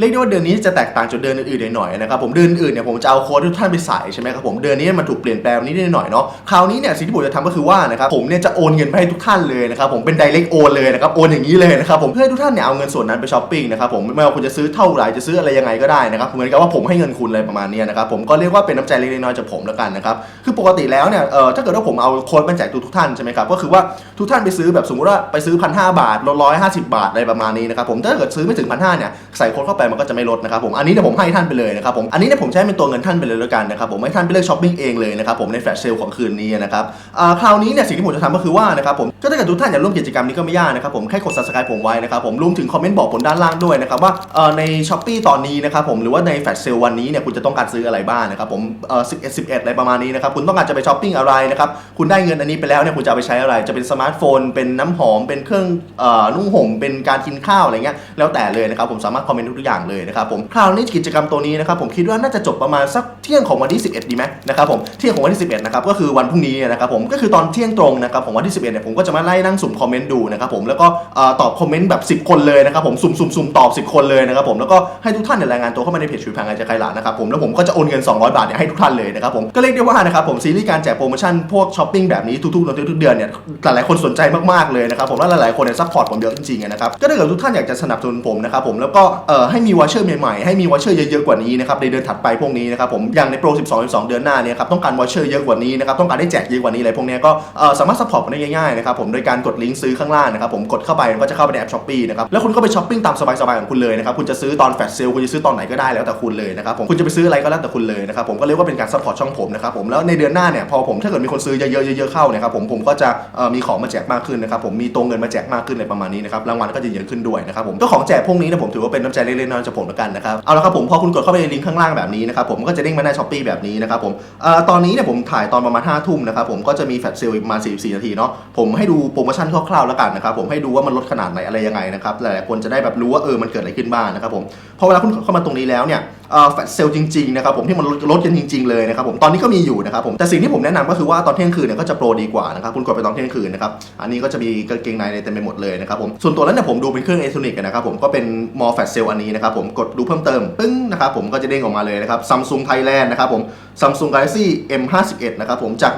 เรียกได้ว่าเดือนนี้จะแตกต่างจากเดือนอื่นๆหน่อยๆนะครับผมเดือนอื่นเนี่ยผมจะเอาโค้ดที่ทุกท่านไปใส่ใช่ไหมครับผมเดือนนี้มันถูกเปลี่ยนแปลงนิดหน่อยเนาะคราวนี้เนี่ยสิ่งที่ผมจะทำก็คือว่านะครับผมเนี่ยจะโอนเงินไปให้ทุกท่านเลยนะครับผมเป็น direct โอนเลยนะครับโอนอย่างนี้เลยนะครับผมเพื่อให้ทุกท่านเนี่ยเอาเงินส่วนนั้นไปช้อปปิ้งนะครับผมไม่ว่าคุณจะซื้อเท่าไหร่จะซื้ออะไรยังไงก็ได้นะครับเหมือนกับว่าผมให้เงินคุณอะไรประมาณนี้นะครับผมก็เรียกว่าเป็นน้ำใจเล็กๆน้อยๆจากผมแล้วกันนะครับคือปกติแล้วเนี่ยเอ่อถ้าเกิดว่าผมเอาโค้ดมาแจกทุกๆท่านใช่ไหมครับก็คือว่าทุกท่านไปซื้อแบบสมมติว่าไปซื้อพันห้าบาทลดร้อยห้าสิบาทอะไรประมาณนี้นะครับผมถ้าเกิดซื้อไม่ถึงพันห้าเนี่ยใส่โค้ดเข้าไปมันก็จะไม่ลดนะครับผมอันนี้เนี่ยผมให้ท่านไปเลยนะครับผมอันนี้เนี่ยผมใช้เป็นตัวเงินท่านไปเลยแล้วกันนะครับผมให้ท่านไปเลือกช้อปปิ้งเองเลยนะครับผมในแฟลชเซลของคืนนี้นะครับอ่าคราวนี้เนี่ยสิ่งที่ผมจะทำก็คือว่านะครับผมก็ถ้าเกิดทุกท่านอยากร่วมกิจกรรมนี้ก็ไม่ยากนะครับผมแค่กด subscribe ผมไว้นะครับผมรวมถึงคอมเมนต์บอกผมด้านล่างด้วยนะครับว่าเอ่อในช้อปปีตอนนี้นะครับผมหรือว่าในแฟลชเซลวันนี้เนี่ยคุณจะต้องการซื้ออะไรบ้างนะครับผมเอ่อ11 11อะไรประมาณนี้นะครับคุณต้องการจะไปช้อปปิ้งอะไรนะครับคุณได้เงินอันนี้ไปแล้วเนี่ยคุณจะเอาไปใช้อะไร จะเป็นสมาร์ทโฟน เป็นน้ำหอมเป็นเครื่องเอ่อนุ่งห่มเป็นการกินข้าวอะไรเงี้ยแล้วแต่เลยนะครับผมสามารถคอมเมนต์ทุกอย่างเลยนะครับผมคราวนี้กิจกรรมตัวนี้นะครับผมคิดว่าน่าจะจบประมาณสักเที่ยงของวันที่ 11 ดีไหมนะครับผมเที่ยงของวันที่ 11 นะครับก็คือวันพรุ่งนี้นะครับผมก็คือตอนเที่ยงตรงนะครับของวันที่ 11เนี่ยผมก็จะมาไล่นั่งสุ่มคอมเมนต์ดูนะครับผมแล้วก็ตอบคอมเมนต์แบบ 10 คนเลยนะครับผมสุ่มสุ่มสุ่มตอบ 10 คนเลยนะครับผมแล้วก็ให้ทุกท่านเนี่ยรายงานตัวเข้ามาในเพจชุยพังไอจะใครหลานะครับผมแล้วผมก็จะโอนเงิน 200 บาทเนี่ยให้ทุกท่านเลยนะครับผมก็เรียกได้ว่านะครับผมซีรีส์การแจกโปรโมชั่นพวกช้อปปิ้งแบบนี้ทุกๆเดือนทุกเดือนเนี่ยหลายๆคนสนใจมากๆเลยนะครับผมและหลายๆคนเนี่ยซัพพอร์ตผมเยอะจริงๆนะครับก็ถ้าเกิดทุกท่านอยากจะสนับสนุนผมนะครับผมแล้วก็เอ่อให้มีวอชเชอร์ใหม่ๆให้มีวอชเชอร์เยอะๆกว่านี้นะครับในเดือนถัดไปพวกนี้นะครับผมอย่างในโปร 12 12 เดือนหน้าเนี่ยครับต้องการวอชเชอร์เยอะกว่านี้นะครับต้องการได้แจกเยอะกว่านี้อะไรพวกนี้ก็เอ่อสามารถซัพพอร์ตผมได้ง่ายๆนะครับผมโดยการกดลิงก์ซื้อข้างล่างนะครับผมกดเข้าไปก็จะเข้าไปในแอปช้อปปี้นะครับแล้วคุณก็ไปช้อปปิ้งตามสบายๆของคุณเลยนะครับคุณจะซื้อตอนแฟลชเซลคุณจะซื้อตอนไหนก็ได้แล้วแต่คุณเลยนะครับผมคุณจะไปซื้ออะไรก็แล้วแต่คุณเลยนะครับผมก็เรียกว่าเป็นการซัพพอร์ตช่องผมนะครับผมแล้วในเดือนหน้าเนี่ยพอผมถ้าเกิดมีคนซื้อเยอะๆเยอะๆเข้านี่ยครับผมผมก็จะมีของมาแจกมากขึ้นนะครับผมมีตัวเงินมาแจกมากขึ้นอะไรประมาณนี้นะครับรางวัลก็จะเยอะขึ้นด้วยนะครับผมก็ของแจกพวกนี้นยผมถือว่าเป็นน้ำใจเล็กๆน้อยๆจากผมแล้วกันนะครับเอาละครับผมพอคุณกดเข้าไปในลิงก์ข้างล่างแบบนี้นะครับผมก็จะเด้งมาหน้าช้อปปี้แบบนี้นะครับผมเอ่อตอนนี้เนี่ยผมถ่ายตอนประมาณ5ทุ่มนะครับผมก็จะมีแฟลชเซลประมาณ44นาทีเนาะผมให้ดูโปรโมชั่นคร่าวๆแล้วกันนะครับผมให้ดูว่ามันลดขนาดไหนอะไรยังไงนะครับหลายๆคนจะได้แบบรู้ว่าเออมันเกิดอะไรขึ้นบ้างนะครับผมพอเวลาคุณเข้ามาตรงนี้แล้วเนี่ยแฟลชเซลล์จริงๆนะครับผมที่มันลดลดกันจริง ๆเลยนะครับผมตอนนี้ก็มีอยู่นะครับผมแต่สิ่งที่ผมแนะนำก็คือว่าตอนเที่ยงคืนเนี่ยก็จะโปรดีกว่านะครับคุณกดไปตอนเที่ยงคืนนะครับอันนี้ก็จะมีกางเกงในเต็มไปหมดเลยนะครับผมส่วนตัวนั้นเนี่ยผมดูเป็นเครื่องอิเล็กทนิกนะครับผมก็เป็นมอแฟลชเซลล์อันนี้นะครับผมกดดูเพิ่มเติมปึ้งนะครับผมก็จะเด้งออกมาเลยนะครับซัมซุงไทยแลนด์นะครับผม Samsung Galaxy M51 นะครับผมจาก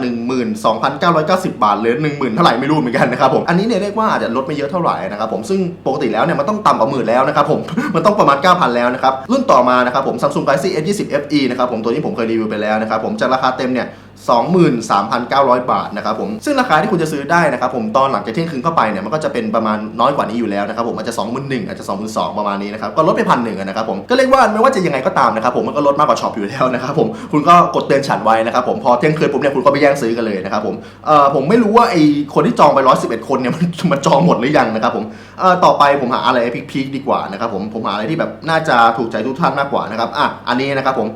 12,990 บาทเหลือ10,000เท่าไหร่ไม่รู้เหมือนกันนะครับผมอันนี้เนี่ยเรียกว่าอาจจะลดไม่เยอะเท่าไหร่นะครับผมซึ่งปกติแล้วเนี่ยมันต้องต่ำกว่าหมื่นแล้วนะครับผมมันต้องประมาณ 9,000 แล้วนะครับรุ่นต่อมานะครับผม Samsung Galaxy S20 FE นะครับผมตัวนี้ผมเคยรีวิวไปแล้วนะครับผมจากราคาเต็มเนี่ย 23,900 บาทนะครับผมซึ่งราคาที่คุณจะซื้อได้นะครับผมตอนหลังจากเที่ยงคืนเข้าไปเนี่ยมันก็จะเป็นประมาณน้อยกว่านี้อยู่แล้วนะครับผมอาจจะ 21,000อาจจะ 22,000ประมาณนี้นะครับก็ลดไปพันหนึ่งนะครับผมก็เรียกว่าไม่ว่าจะยังไงก็ตามนะครับผมมันก็ลดมากกว่าช็อปอยู่แล้วนะครับผมคุณก็กดเตือนฉันไว้นะครับผมพอเที่ยงคืนปุ๊บเนี่ยคุณก็ไปแย่งซื้อกันเลยนะครับผมเอ่อผมไม่รู้ว่าไอคนที่จองไป 111 คนเนี่ยมันมันจองหมดหรือยังนะครับผมเอ่อต่อไปผมหาอะไรพีคๆดีกว่านะครับผมผมหาอะไรที่แบบน่าจะถูกใจทุกท่านมากกว่านะครับอะอันนี้นะครับผม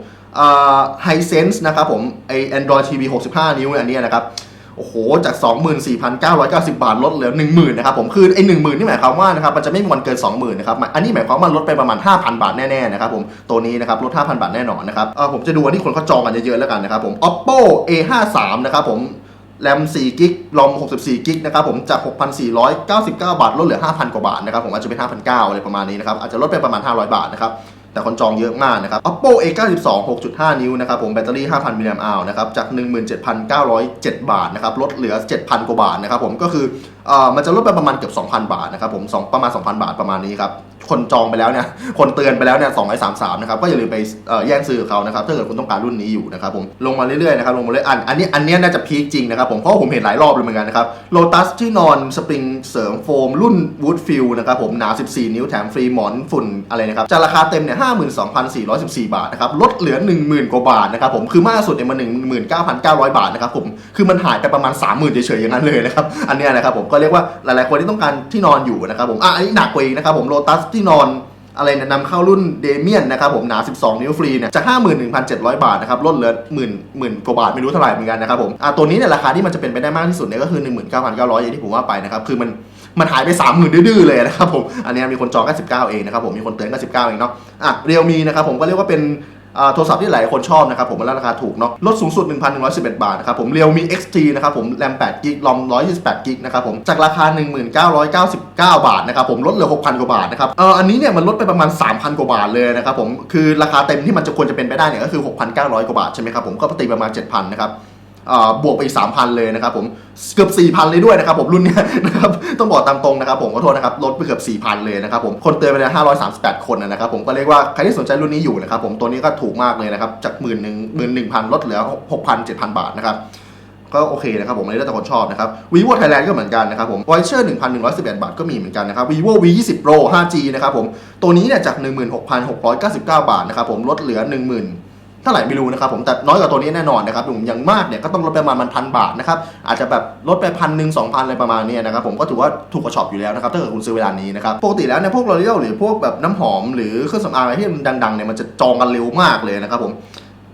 ไฮเซนส์นะครับผมไอ Android TV 65นิ้วอันนี้นะครับโอ้โห จาก 24,990 บาทลดเหลือ 10,000นะครับผมคือไอ้10,000นี่หมายความว่านะครับมันจะไม่มีวันเกิน 20,000นะครับอันนี้หมายความว่าลดไปประมาณ 5,000 บาทแน่ๆนะครับผมตัวนี้นะครับลด 5,000 บาทแน่นอนนะครับเออผมจะดูอันที่คนเขาจองกันเยอะๆแล้วกันนะครับผม Oppo A53 นะครับผมแรม4กิกลอม64กิกนะครับผมจาก 6,499 บาทลดเหลือ 5,000 กว่าบาทนะครับผมอาจจะเป็น5,900อะไรประมาณนี้นะครับอาจจะลดไปประมาณ 500 บาทนะครับ แต่คนจองเยอะมากนะครับ Oppo A92 6.5 นิ้วนะครับผมแบตเตอรี่ 5,000 มิลลิแอมป์อนะครับจาก 17,907 บาทนะครับลดเหลือ 7,000 กว่าบาทนะครับผมก็คือเอ่อมันจะลดไปประมาณเกือบ 2,000 บาทนะครับผมสองประมาณ 2,000 บาทประมาณนี้ครับ คนจองไปแล้วเนี่ยคนเตือนไปแล้วเนี่ย233นะครับก็อย่าลืมไปแย่งซื้อเขานะครับถ้าเกิดคุณต้องการรุ่นนี้อยู่นะครับผมลงมาเรื่อยๆนะครับลงมาเรื่อยอันอันนี้อันนี้น่าจะพีคจริงนะครับผมเพราะผมเห็นหลายรอบเลยเหมือนกันนะครับ Lotus ที่นอนสปริงเสริมโฟม รุ่น Woodfield นะครับผมหนา 14 นิ้วแถมฟรีหมอนฝุ่นอะไรนะครับจากราคาเต็มเนี่ย52,414 บาทนะครับลดเหลือ 10,000 กว่าบาทนะครับผมคือมากสุดเนี่ยมัน19,900 บาทนะครับผมคือมันหายไปประมาณ 30,000เฉยๆอย่างนั้นเลยนะครับอันเนี้นะครับผมก็เรียกว่าหลายๆคนที่ต้องการที่นอนอยู่นะครับผมอะอันนี้หนักกว่าอีกนะครับผม Lotus ที่นอนอะไรเนี่ยนำเข้ารุ่นเดเมียนนะครับผมหนา 12 นิ้วฟรีเนี่ยจาก 51,700 บาทนะครับลดเหลือหมื่นหมื่นกว่าบาทไม่รู้เท่าไหร่เหมือนกันนะครับผมอะตัวนี้เนี่ยราคาที่มันจะเป็นไปได้มากที่สุดเนี่ยก็คือ 19,900อย่างที่ผมว่าไปนะครับคือมันมันหายไป 30,000 ดื้อเลยนะครับผมอันนี้มีคนจองแค่19 เองนะครับผมมีคนเตือนแค่19 เองเนาะอะเรียวมีนะครับผมก็เรียกว่าเป็น โทรศัพท์ที่หลายคนชอบนะครับผมมันราคาถูกเนาะลดสูงสุด 1,111 บาทนะครับผมเรียวมี XT นะครับผมแรม8กิกลอม128กิกนะครับผมจากราคา 1999 บาทนะครับผมลดเหลือ 6,000 กว่าบาทนะครับเอออันนี้เนี่ยมันลดไปประมาณ 3,000 กว่าบาทเลยนะครับผมคือราคาเต็มที่มันจะควรจะเป็นไปได้เนี่ยก็คือ 6,900 กว่าบาทใช่ไหมครับผมก็ตีประมาณ 7,000 นะครับ บวกไปอีก 3,000 เลยนะครับผมเกือบ 4,000 เลยด้วยนะครับผมรุ่นนี้นะครับต้องบอกตามตรงนะครับผมขอโทษนะครับลดไปเกือบ 4,000 เลยนะครับผมคนเตือนไปแล้ว538 คนนะครับผมก็เรียกว่าใครที่สนใจรุ่นนี้อยู่นะครับผมตัวนี้ก็ถูกมากเลยนะครับจากหมื่นหนึ่งหมื่นหนึ่งพันลดเหลือ 6,000 7,000 บาทนะครับก็โอเคนะครับผมอันนี้แล้วแต่คนชอบนะครับ vivo Thailand ก็เหมือนกันนะครับผม voucher 1,111 บาทก็มีเหมือนกันนะครับ vivo v 2 0 pro 5g นะครับผมตัวนี้เนี่ยจาก 16,699 บาทนะครับผมลดเหลือ 10,000 เท่าไหร่ไม่รู้นะครับผมแต่น้อยกว่าตัวนี้แน่นอนนะครับผมอย่างมากเนี่ยก็ต้องลดไปประมาณพันบาทนะครับอาจจะแบบลดไปพันหนึ่งสองพันอะไรประมาณนี้นะครับผมก็ถือว่าถูกกว่าช็อปอยู่แล้วนะครับถ้าเกิดคุณซื้อเวลานี้นะครับปกติแล้วเนี่ยพวกลอรียลหรือพวกแบบน้ำหอมหรือเครื่องสำอางอะไรที่มันดังๆเนี่ยมันจะจองกันเร็วมากเลยนะครับผม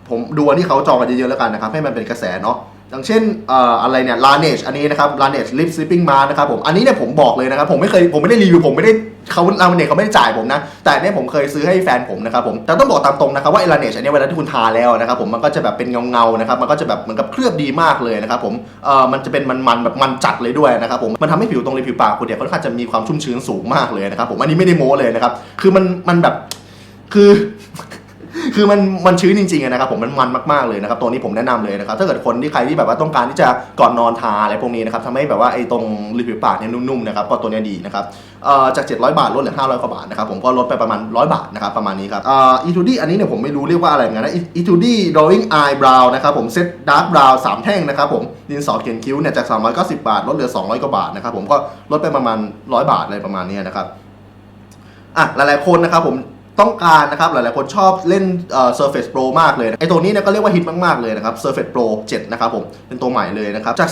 ผมดูอันที่เขาจองกันเยอะๆแล้วกันนะครับให้มันเป็นกระแสเนาะ อย่างเช่นออะไรเนี่ย Laneige อันนี้นะครับ Laneige Lip Sleeping Mask นะครับผมอันนี้เนี่ยผมบอกเลยนะครับผมไม่เคยผมไม่ได้รีวิวผมไม่ได้เขาลาเนจเขาไม่ได้จ่ายผมนะ แต่เนี่ยผมเคยซื้อให้แฟนผมนะครับผมแต่ต้องบอกตามตรงนะครับว่าไอ้ Laneige อันนี้เวลาที่คุณทาแล้วนะครับผมมันก็จะแบบเป็นเงาๆนะครับมันก็จะแบบเหมือนกับเคลือบดีมากเลยนะครับผมเอ่อมันจะเป็นมันๆแบบมันจัดเลยด้วยนะครับผมมันทำให้ผิวตรงริมผิวปากคุณเนี่ยค่อนข้างจะมีความชุ่มชื้นสูงมากเลยนะครับผมอันนี้ไม่ได้โม้เลยนะครับคือมันมันแบบคือ คือมันมันชื้นจริงๆนะครับผมมันมันมากๆเลยนะครับตัวนี้ผมแนะนำเลยนะครับถ้าเกิดคนที่ใครที่แบบว่าต้องการที่จะก่อนนอนทาอะไรพวกนี้นะครับทำให้แบบว่าไอ้ตรงริมฝีปากเนี่ยนุ่มๆนะครับก็ตัวนี้ดีนะครับจาก 700 บาทลดเหลือ500กว่าบาทนะครับผมก็ลดไปประมาณ 100 บาทนะครับประมาณนี้ครับเอ่อ e2d อันนี้เนี่ยผมไม่รู้เรียกว่าอะไรเหมือนกันนะ e2d drawing eyebrow นะครับผมเซต dark brow สามแท่งนะครับผมดินสอเขียนคิ้วเนี่ยจาก 390 บาทลดเหลือ 200 กว่าบาทนะครับผมก็ลดไปประมาณ 100 บาทอะไรประมาณนี้นะครับอะหลายๆคนนะครับผม ต้องการนะครับหลายๆคนชอบเล่นเอ่อ Surface Pro มากเลยไอตัวนี้เนี่ยก็เรียกว่าฮิตมากๆเลยนะครับ Surface Pro 7 นะครับผมเป็นตัวใหม่เลยนะครับจาก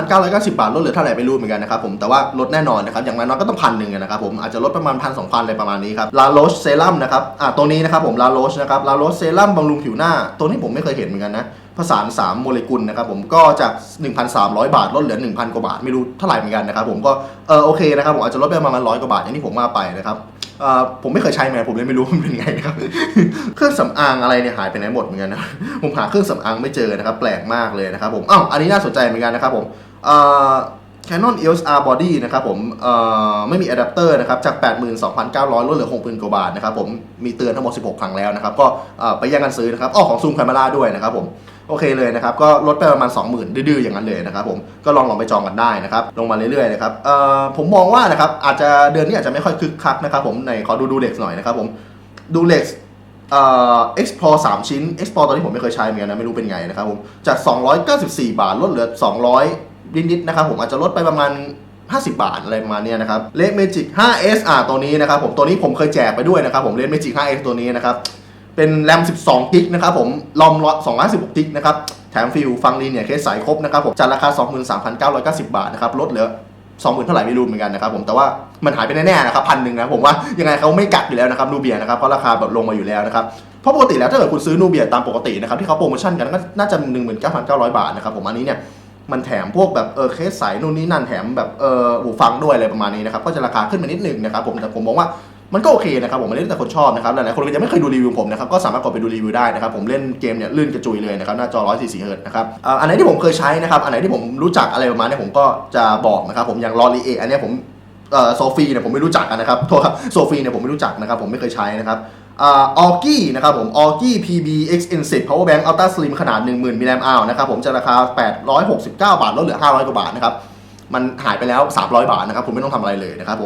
39,990 บาทลดเหลือเท่าไหร่ไม่รู้เหมือนกันนะครับผมแต่ว่าลดแน่นอนนะครับอย่างน้อยก็ต้องพันหนึ่งนะครับผมอาจจะลดประมาณพันสองพันอะไรประมาณนี้ครับลาโรชเซรั่มนะครับอะตัวนี้นะครับผมลาโรชนะครับลาโรชเซรั่มบำรุงผิวหน้าตัวนี้ผมไม่เคยเห็นเหมือนกันนะ ผสาน 3 โมเลกุลนะครับผมก็จาก 1,300 บาทลดเหลือ 1,000 กว่าบาท ไม่รู้เท่าไหร่เหมือนกันนะครับผมก็เออโอเคนะครับผมอาจจะลดไปประมาณร้อยกว่าบาทอย่างที่ผมว่าไปนะครับผมไม่เคยใช้มาผมเลยไม่รู้มันเป็นไงนะครับเครื่องสำอางอะไรเนี่ยหายไปไหนหมดเหมือนกันนะผมหาเครื่องสำอางไม่เจอนะครับแปลกมากเลยนะครับผมอ้าวอันนี้น่าสนใจเหมือนกันนะครับผมเอ่อ Canon EOS R Body นะครับผมเอ่อไม่มีอะแดปเตอร์นะครับจาก 82,900ลดเหลือ 6,000 กว่าบาทนะครับผมมีเตือนทั้งหมด 16 ครั้งแล้วนะครับ ก็ไปแย่งกันซื้อนะครับอ้อของซูมคาเมราด้วยนะครับผม โอเคเลยนะครับก็ลดไปประมาณ 20,000 ดื้อๆอย่างนั้นเลยนะครับผมก็ลองลองไปจองกันได้นะครับลงมาเรื่อยๆนะครับเอ่อผมมองว่านะครับอาจจะเดือนนี้อาจจะไม่ค่อยคึกคักนะครับผมในขอดูดูเล็กหน่อยนะครับผมดูเล็กเอ่อ Explore 3ชิ้น Expo ตอนนี้ผมไม่เคยใช้เหมือนกันนะไม่รู้เป็นไงนะครับผมจาก 294 บาทลดเหลือ 200 นิดๆนะครับผมอาจจะลดไปประมาณ 50 บาทอะไรประมาณนี้นะครับเล d Magic 5S อ่าตัวนี้นะครับผมตัวนี้ผมเคยแจกไปด้วยนะครับผมเล d Magic 5S ตัวนี้นะครับ เป็นแรม 12 กิกนะครับผมลอม216กิกนะครับ แถมฟิลฟังดีเนี่ยเคสสายครบนะครับผมจากราคา 23,990 บาทนะครับ ลดเหลือสองหมื่นเท่าไหร่ไม่รู้เหมือนกันนะครับผมแต่ว่ามันหายไปแน่ๆนะครับพันหนึ่งนะผมว่ายังไงเขาไม่กัดอยู่แล้วนะครับนูเบียนะครับเพราะราคาแบบลงมาอยู่แล้วนะครับเพราะปกติแล้วถ้าเกิดคุณซื้อนูเบียตามปกตินะครับที่เขาโปรโมชั่นกันก็น่าจะหนึ่งหมื่นเก้าพันเก้าร้อยบาทนะครับผมอันนี้เนี่ยมันแถมพวกแบบเออเคสใสนู่นนี่นั่นแถมแบบเออหูฟังด้วยอะไรประมาณนี้นะครับก็จะราคาขึ้นมานิดหนึ่งนะครับผมแต่ผมมองว่า มันก็โอเคนะครับผมมันเล่นแต่คนชอบนะครับหลายๆคนก็ยังไม่เคยดูรีวิวผมนะครับก็สามารถกดไปดูรีวิวได้นะครับผมเล่นเกมเนี่ยลื่นกระจุยเลยนะครับหน้าจอ 144เฮิร์ตนะครับอันไหนที่ผมเคยใช้นะครับอันไหนที่ผมรู้จักอะไรประมาณนี้ผมก็จะบอกนะครับผมอย่างลอรีเออันนี้ผมโซฟีเนี่ยผมไม่รู้จักนะครับโทษครับโซฟีเนี่ยผมไม่รู้จักนะครับผมไม่เคยใช้นะครับออกี้นะครับผมออกี้ PB XN10 Power Bank Ultra Slim ขนาด 10,000มิลลิแอมป์อัลนะครับผมจะราคา 869 บาทลดเหลือ 500 กว่าบาทนะครับมันหายไปแล้ว 300 บาทนะครับคุณไม่ต้องทำอะไรเลยนะครับผม